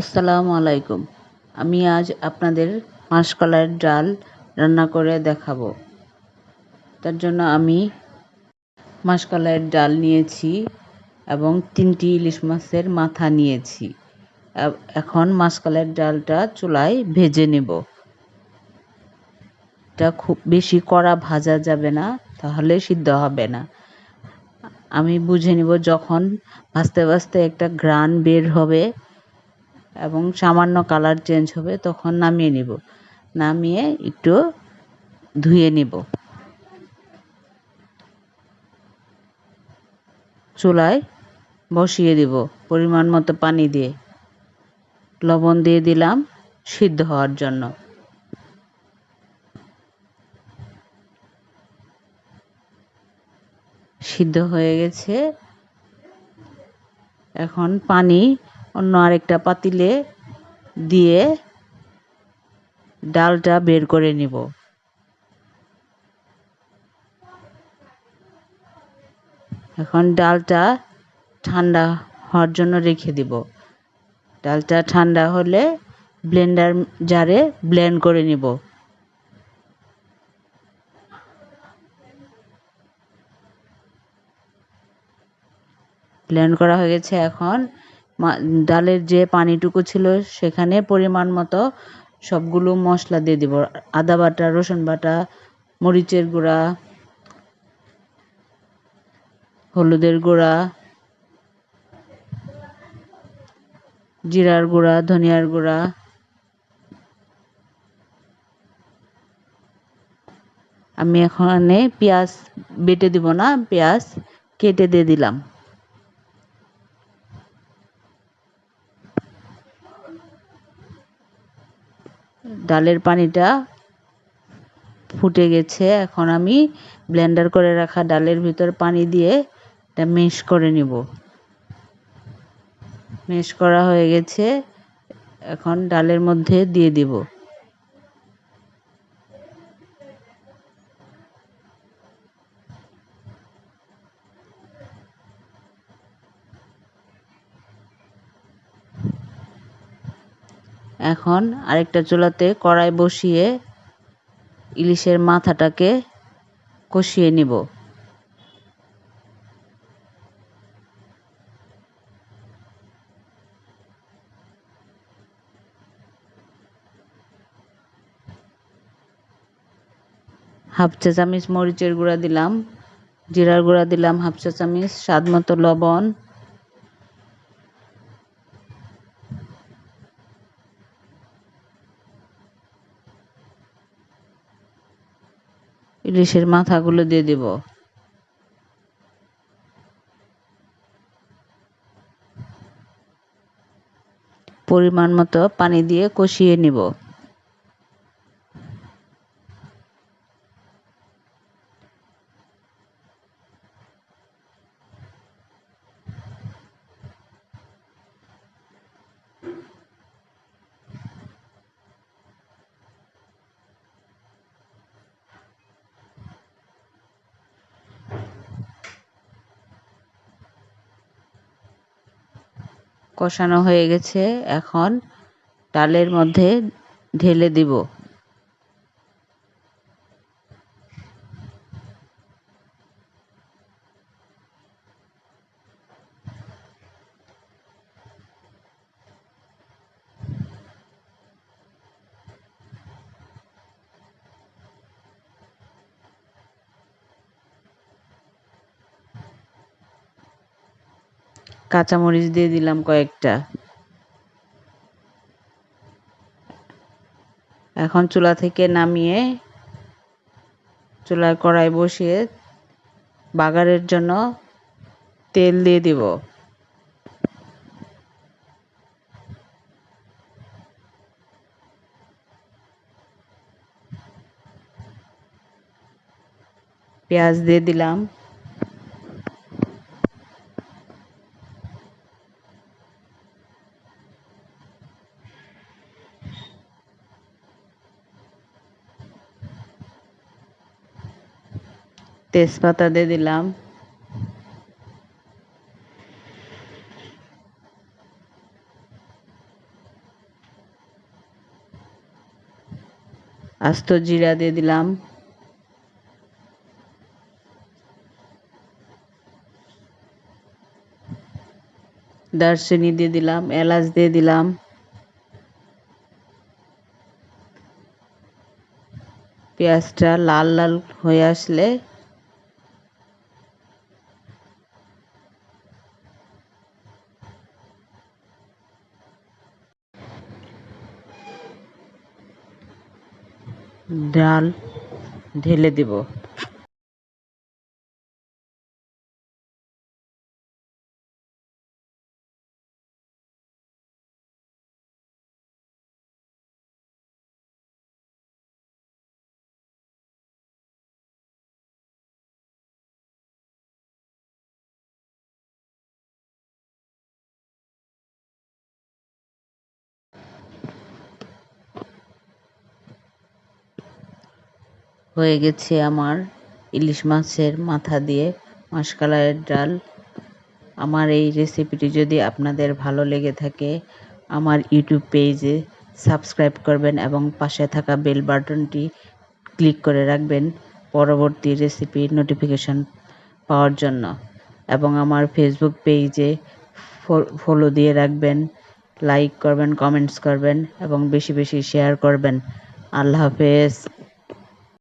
আসসালামু আলাইকুম। আমি আজ আপনাদের মাসকলাইয়ের ডাল রান্না করে দেখাবো। তার জন্য আমি মাসকলাইয়ের ডাল নিয়েছি এবং তিনটি ইলিশ মাছের মাথা নিয়েছি। এখন মাসকলাইয়ের ডালটা চুলায় ভেজে নেব। এটা খুব বেশি কড়া ভাজা যাবে না, তাহলে সিদ্ধ হবে না। আমি বুঝে নিব যখন ভাজতে ভাজতে একটা গ্রান বের হবে এবং সামান্য কালার চেঞ্জ হবে, তখন নামিয়ে নিব। নামিয়ে একটু ধুয়ে নিব। চুলায় বসিয়ে দিব পরিমাণ মতো পানি দিয়ে। লবণ দিয়ে দিলাম সিদ্ধ হওয়ার জন্য। সিদ্ধ হয়ে গেছে। এখন পানি অন্য আরেকটা পাতিলে দিয়ে ডালটা বের করে নিব। এখন ডালটা ঠান্ডা হওয়ার জন্য রেখে দিব। ডালটা ঠান্ডা হলে ব্লেন্ডার জারে ব্লেন্ড করে নিব। ব্লেন্ড করা হয়ে গেছে এখন ডালের যে পানিটুকু ছিল সেখানে পরিমাণ মতো সবগুলো মশলা দিয়ে দিব। আদা বাটা, রসুন বাটা, মরিচের গুঁড়া, হলুদের গুঁড়া, জিরার গুঁড়া, ধনিয়ার গুঁড়া, আমি এখানে পেঁয়াজ বেটে দিব না, পেঁয়াজ কেটে দিয়ে দিলাম। ডালের পানিটা ফুটে গেছে। এখন আমি ব্লেন্ডার করে রাখা ডালের ভিতর পানি দিয়ে এটা মেশ করে নিব। মেশ করা হয়ে গেছে। এখন ডালের মধ্যে দিয়ে দিব। এখন আরেকটা চুলাতে কড়াই বসিয়ে ইলিশের মাথাটাকে কষিয়ে নিব। হাফ চা চামচ মরিচের গুঁড়া দিলাম, জিরার গুঁড়া দিলাম, হাফ চা চামচ স্বাদ মতো লবণ ইলিশের মাথাগুলো দিয়ে দেব। পরিমাণ মতো পানি দিয়ে কষিয়ে নিব। কষানো হয়ে গেছে এখন ডালের মধ্যে ঢেলে দিব। কাঁচামরিচ দিয়ে দিলাম কয়েকটা। এখন চুলা থেকে নামিয়ে চুলায় কড়াই বসিয়ে বাগারের জন্য তেল দিয়ে দিব। পেঁয়াজ দিয়ে দিলাম। তেজপাতা দিয়ে দিলাম। আস্ত জিরা দিয়ে দিলাম। দারচিনি দিয়ে দিলাম, এলাচ দিয়ে দিলাম। পেঁয়াজটা লাল লাল হয়ে আসলে ডাল ঢেলে দেব। হয়ে গেছে আমার ইলিশ মাছের মাথা দিয়ে মাসকালাইয়ের ডাল। আমার এই রেসিপিটি যদি আপনাদের ভালো লেগে থাকে, আমার ইউটিউব পেজে সাবস্ক্রাইব করবেন এবং পাশে থাকা বেল বাটনটি ক্লিক করে রাখবেন পরবর্তী রেসিপির নোটিফিকেশন পাওয়ার জন্য। এবং আমার ফেসবুক পেজে ফলো দিয়ে রাখবেন, লাইক করবেন, কমেন্টস করবেন এবং বেশি বেশি শেয়ার করবেন। আল্লাহ হাফেজ।